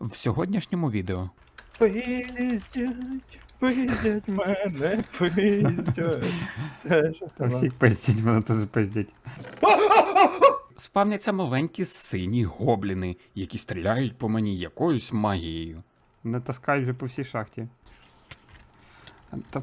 В сьогоднішньому відео Пиздять, пиздять мене, пиздять. Все ж Всіх пиздіть, мене теж пиздять. спавняться маленькі сині гобліни, які стріляють по мені якоюсь магією. Не таскають вже по всій шахті. Та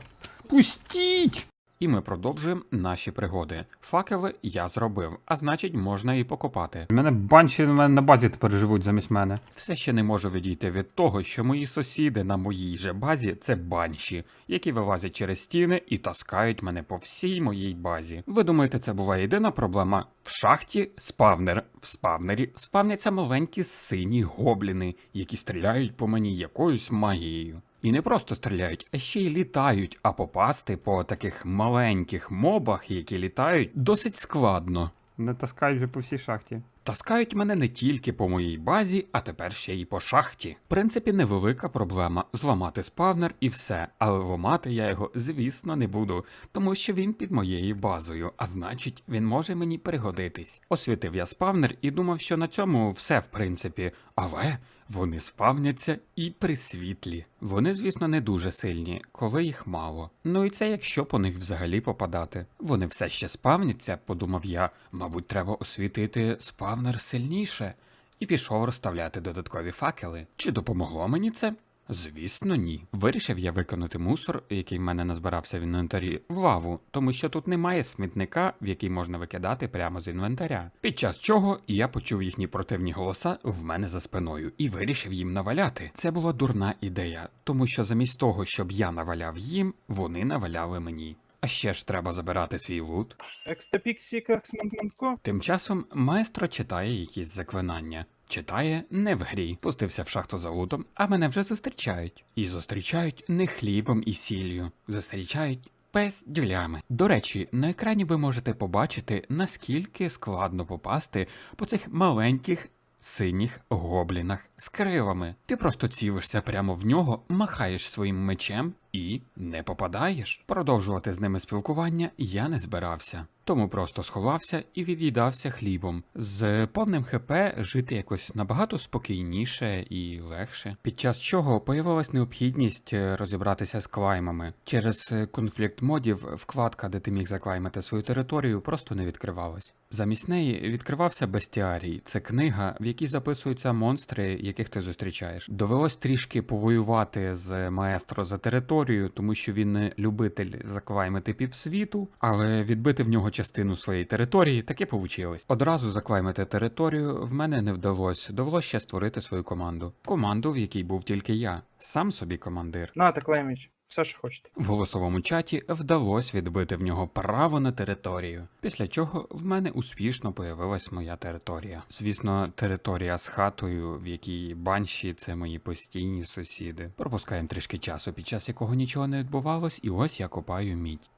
пустіть! І ми продовжуємо наші пригоди. Факели я зробив, а значить можна і покопати. Мене банші на на базі тепер живуть замість мене. Все ще не можу відійти від того, що мої сусіди на моїй же базі це банші, які вилазять через стіни і таскають мене по всій моїй базі. Ви думаєте, це була єдина проблема? В шахті спавнер. В спавнері спавняться маленькі сині гобліни, які стріляють по мені якоюсь магією. І не просто стріляють, а ще й літають, а попасти по таких маленьких мобах, які літають, досить складно. Не таскають вже по всій шахті. Таскають мене не тільки по моїй базі, а тепер ще й по шахті. В принципі, невелика проблема зламати спавнер і все, але ламати я його, звісно, не буду, тому що він під моєю базою, а значить, він може мені пригодитись. Освітив я спавнер і думав, що на цьому все в принципі, але вони спавняться і при світлі. Вони, звісно, не дуже сильні, коли їх мало. Ну і це якщо по них взагалі попадати. Вони все ще спавняться, подумав я. Мабуть, треба освітити спавнер сильніше. І пішов розставляти додаткові факели. Чи допомогло мені це? Звісно, ні. Вирішив я виконати мусор, який в мене назбирався в інвентарі, в лаву, тому що тут немає смітника, в який можна викидати прямо з інвентаря. Під час чого я почув їхні противні голоса в мене за спиною і вирішив їм наваляти. Це була дурна ідея, тому що замість того, щоб я наваляв їм, вони наваляли мені. А ще ж треба забирати свій лут. Тим часом маестро читає якісь заклинання. Читає не в грі, пустився в шахту за лутом, а мене вже зустрічають. І зустрічають не хлібом і сіллю, зустрічають пездюлями. До речі, на екрані ви можете побачити, наскільки складно попасти по цих маленьких синіх гоблінах з кривами. Ти просто цілишся прямо в нього, махаєш своїм мечем і не попадаєш. Продовжувати з ними спілкування я не збирався. Тому просто сховався і від'їдався хлібом. З повним ХП жити якось набагато спокійніше і легше. Під час чого появилась необхідність е, розібратися з клаймами. Через е, конфлікт модів вкладка, де ти міг заклаймити свою територію, просто не відкривалась. Замість неї відкривався бестіарій. Це книга, в якій записуються монстри, яких ти зустрічаєш. Довелось трішки повоювати з маестро за територію, тому що він не любитель заклаймити півсвіту, але відбити в нього частину своєї території таки получилось. Одразу заклаймити територію в мене не вдалося. Довелося ще створити свою команду. Команду, в якій був тільки я, сам собі командир. На, так лайміч. Все, що хочете. В голосовому чаті вдалося відбити в нього право на територію, після чого в мене успішно появилась моя територія. Звісно, територія з хатою, в якій банші це мої постійні сусіди. Пропускаємо трішки часу, під час якого нічого не відбувалось, і ось я копаю мідь.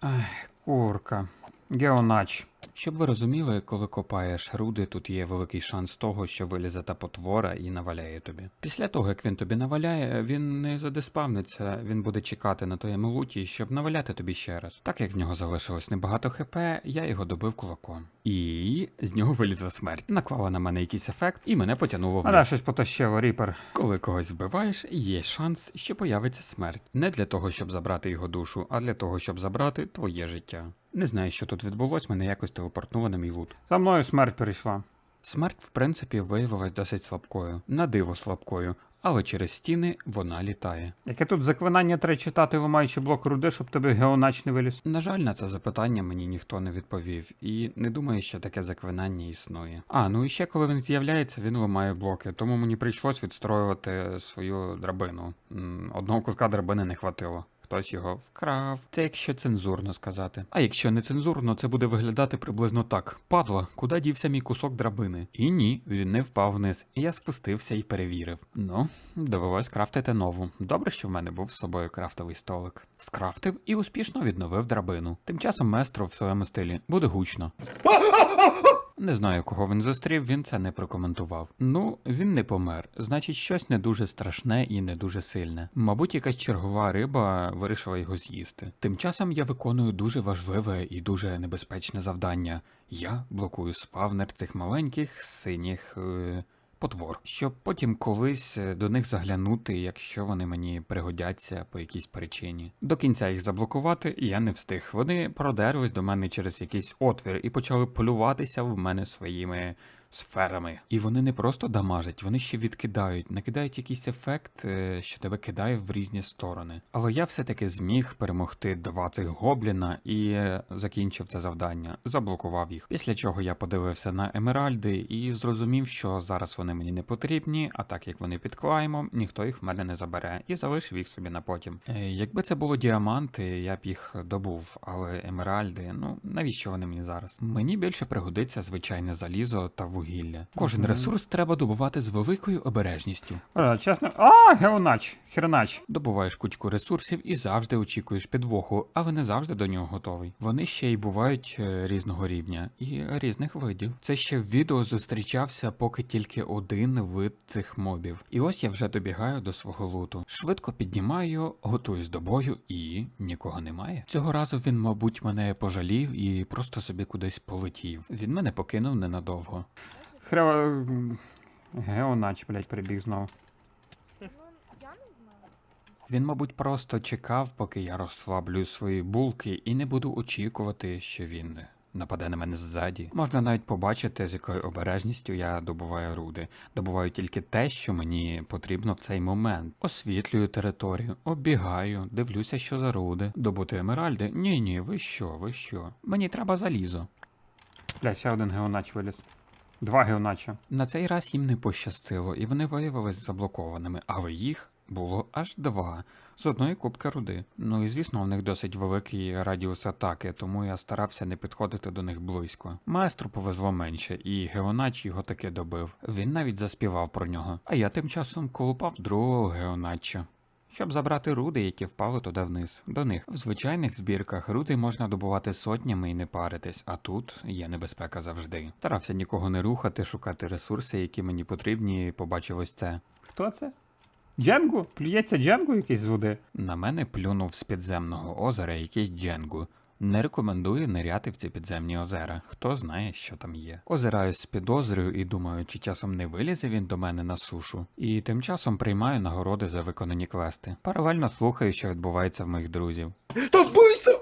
Ай, курка. Геонач. Щоб ви розуміли, коли копаєш руди, тут є великий шанс того, що вилізе та потвора і наваляє тобі. Після того, як він тобі наваляє, він не задеспавниться, він буде чекати на твоєму луті, щоб наваляти тобі ще раз. Так як в нього залишилось небагато хп, я його добив кулаком. І з нього вилізла смерть. Наклала на мене якийсь ефект, і мене потягнуло Мене вниз. щось потащило, ріпер. Коли когось вбиваєш, є шанс, що появиться смерть. Не для того, щоб забрати його душу, а для того, щоб забрати твоє життя. Не знаю, що тут відбулось, мене якось телепортнуло на мій лут. За мною смерть перейшла. Смерть, в принципі, виявилась досить слабкою, на диво слабкою, але через стіни вона літає. Яке тут заклинання треба читати, ламаючи блок руди, щоб тебе геонач не виліз. На жаль, на це запитання мені ніхто не відповів, і не думаю, що таке заклинання існує. А, ну і ще коли він з'являється, він ламає блоки, тому мені прийшлось відстроювати свою драбину. Одного куска драбини не хватило. Хтось його вкрав. Це якщо цензурно сказати. А якщо не цензурно, це буде виглядати приблизно так: падла, куди дівся мій кусок драбини? І ні, він не впав вниз. І я спустився і перевірив. Ну, довелось крафтити нову. Добре, що в мене був з собою крафтовий столик. Скрафтив і успішно відновив драбину. Тим часом местро в своєму стилі буде гучно. Не знаю, кого він зустрів, він це не прокоментував. Ну, він не помер, значить, щось не дуже страшне і не дуже сильне. Мабуть, якась чергова риба вирішила його з'їсти. Тим часом я виконую дуже важливе і дуже небезпечне завдання. Я блокую спавнер цих маленьких синіх. Е- Потвор, щоб потім колись е, до них заглянути, якщо вони мені пригодяться по якійсь причині. До кінця їх заблокувати я не встиг. Вони продерлись до мене через якийсь отвір і почали полюватися в мене своїми сферами. І вони не просто дамажать, вони ще відкидають, накидають якийсь ефект, е, що тебе кидає в різні сторони. Але я все-таки зміг перемогти два цих гобліна і е, закінчив це завдання, заблокував їх. Після чого я подивився на емеральди і зрозумів, що зараз вони мені не потрібні, а так як вони під клаймом, ніхто їх в мене не забере і залишив їх собі на потім. Е, Якби це було діаманти, я б їх добув, але емеральди, ну навіщо вони мені зараз? Мені більше пригодиться звичайне залізо та вугілля. Кожен Мгм. ресурс треба добувати з великою обережністю. Бля, чесно. А, геонач, хернач. Добуваєш кучку ресурсів і завжди очікуєш підвоху, але не завжди до нього готовий. Вони ще й бувають е, різного рівня і різних видів. Це ще в відео зустрічався поки тільки один вид цих мобів. І ось я вже добігаю до свого луту. Швидко піднімаю, готуюсь до бою і нікого немає. Цього разу він, мабуть, мене пожалів і просто собі кудись полетів. Він мене покинув ненадовго. Хрева. Геонач, блядь, прибіг знову. Він, мабуть, просто чекав, поки я розслаблю свої булки, і не буду очікувати, що він нападе на мене ззаді. Можна навіть побачити, з якою обережністю я добуваю руди. Добуваю тільки те, що мені потрібно в цей момент. Освітлюю територію, оббігаю, дивлюся, що за руди. Добути емеральди? Ні, ні, ви що, ви що? Мені треба залізо. Блядь, ще один геонач виліз. Два геонача. На цей раз їм не пощастило, і вони виявились заблокованими, але їх було аж два з одної кубки руди. Ну і звісно, у них досить великий радіус атаки, тому я старався не підходити до них близько. Маестру повезло менше, і Геонач його таки добив. Він навіть заспівав про нього. А я тим часом колупав другого Геонача. Щоб забрати руди, які впали туди вниз, до них. В звичайних збірках руди можна добувати сотнями і не паритись, а тут є небезпека завжди. Старався нікого не рухати, шукати ресурси, які мені потрібні, і побачив ось це. Хто це? Дженгу? Плюється Дженгу якийсь з води? На мене плюнув з підземного озера якийсь Дженгу. Не рекомендую ниряти в ці підземні озера. Хто знає, що там є. Озираюсь з підозрою і думаю, чи часом не вилізе він до мене на сушу. І тим часом приймаю нагороди за виконані квести. Паралельно слухаю, що відбувається в моїх друзів. Та вбийся!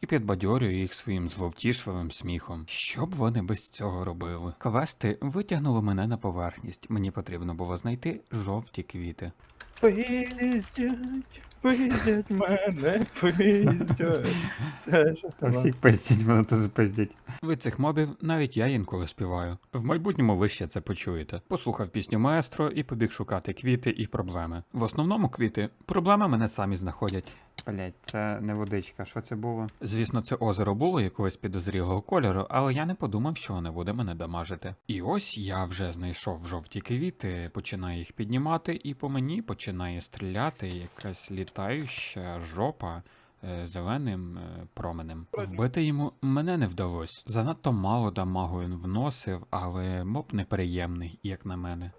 і підбадьорюю їх своїм зловтішливим сміхом. Що б вони без цього робили? Квести витягнули мене на поверхність. Мені потрібно було знайти жовті квіти. Пиздять, пиздять мене, пиздять. Все ж. Всіх пиздять, мене теж пиздять. Ви цих мобів навіть я інколи співаю. В майбутньому ви ще це почуєте. Послухав пісню маестро і побіг шукати квіти і проблеми. В основному квіти проблеми мене самі знаходять. Блять, це не водичка, що це було? Звісно, це озеро було якогось підозрілого кольору, але я не подумав, що не буде мене дамажити. І ось я вже знайшов жовті квіти, починаю їх піднімати, і по мені починає стріляти якась літаюча жопа. е, Зеленим е, променем. Вбити йому мене не вдалося. Занадто мало дамагу він вносив, але моб неприємний, як на мене.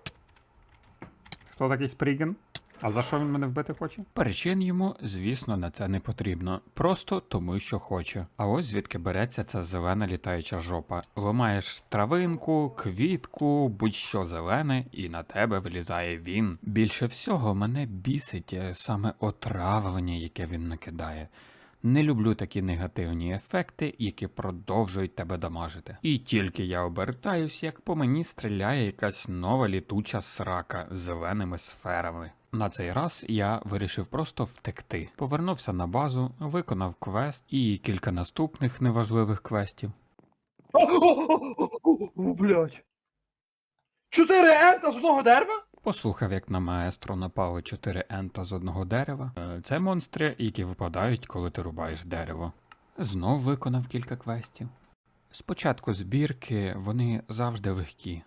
Хто такий Спріген? А за що він мене вбити хоче? Причин йому, звісно, на це не потрібно, просто тому, що хоче. А ось звідки береться ця зелена літаюча жопа. Ламаєш травинку, квітку, будь-що зелене, і на тебе вилізає він. Більше всього мене бісить е, саме отравлення, яке він накидає. Не люблю такі негативні ефекти, які продовжують тебе дамажити. І тільки я обертаюсь, як по мені стріляє якась нова літуча срака з зеленими сферами. На цей раз я вирішив просто втекти. Повернувся на базу, виконав квест і кілька наступних неважливих квестів. Чотири ента з одного дерева? Послухав, як на маестро напали чотири ента з одного дерева. Е, Це монстри, які випадають, коли ти рубаєш дерево. Знов виконав кілька квестів. Спочатку збірки вони завжди легкі.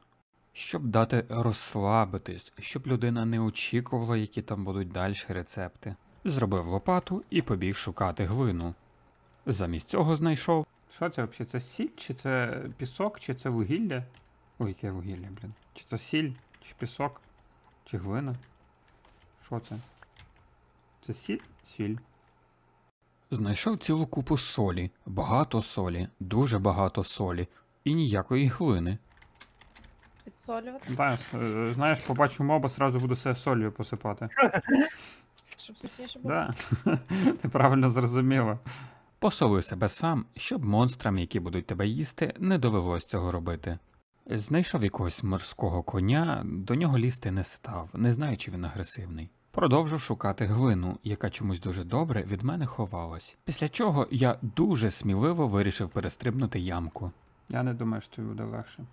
Щоб дати розслабитись, щоб людина не очікувала, які там будуть далі рецепти. Зробив лопату і побіг шукати глину. Замість цього знайшов Що це взагалі? Це сіль, чи це пісок, чи це вугілля? Ой, яке вугілля, блін. Чи це сіль, чи пісок, чи глина? Що це? Це сіль? Сіль. Знайшов цілу купу солі, багато солі, дуже багато солі, і ніякої глини. Підсолювати, Да, с- е, знаєш, побачу моба, сразу буду себе солью посипати. щоб смачніше було. Да. Ти правильно зрозуміла. Посоли себе сам, щоб монстрам, які будуть тебе їсти, не довелось цього робити. Знайшов якогось морського коня, до нього лізти не став, не знаю, чи він агресивний. Продовжив шукати глину, яка чомусь дуже добре від мене ховалась. Після чого я дуже сміливо вирішив перестрибнути ямку. Я не думаю, що тобі буде легше.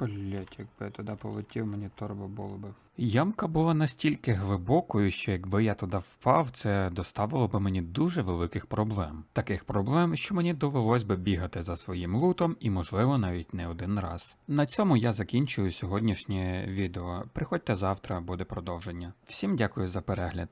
Блять, якби я туди полетів, мені торба було би. Ямка була настільки глибокою, що якби я туди впав, це доставило би мені дуже великих проблем. Таких проблем, що мені довелось би бігати за своїм лутом і, можливо, навіть не один раз. На цьому я закінчую сьогоднішнє відео. Приходьте завтра, буде продовження. Всім дякую за перегляд.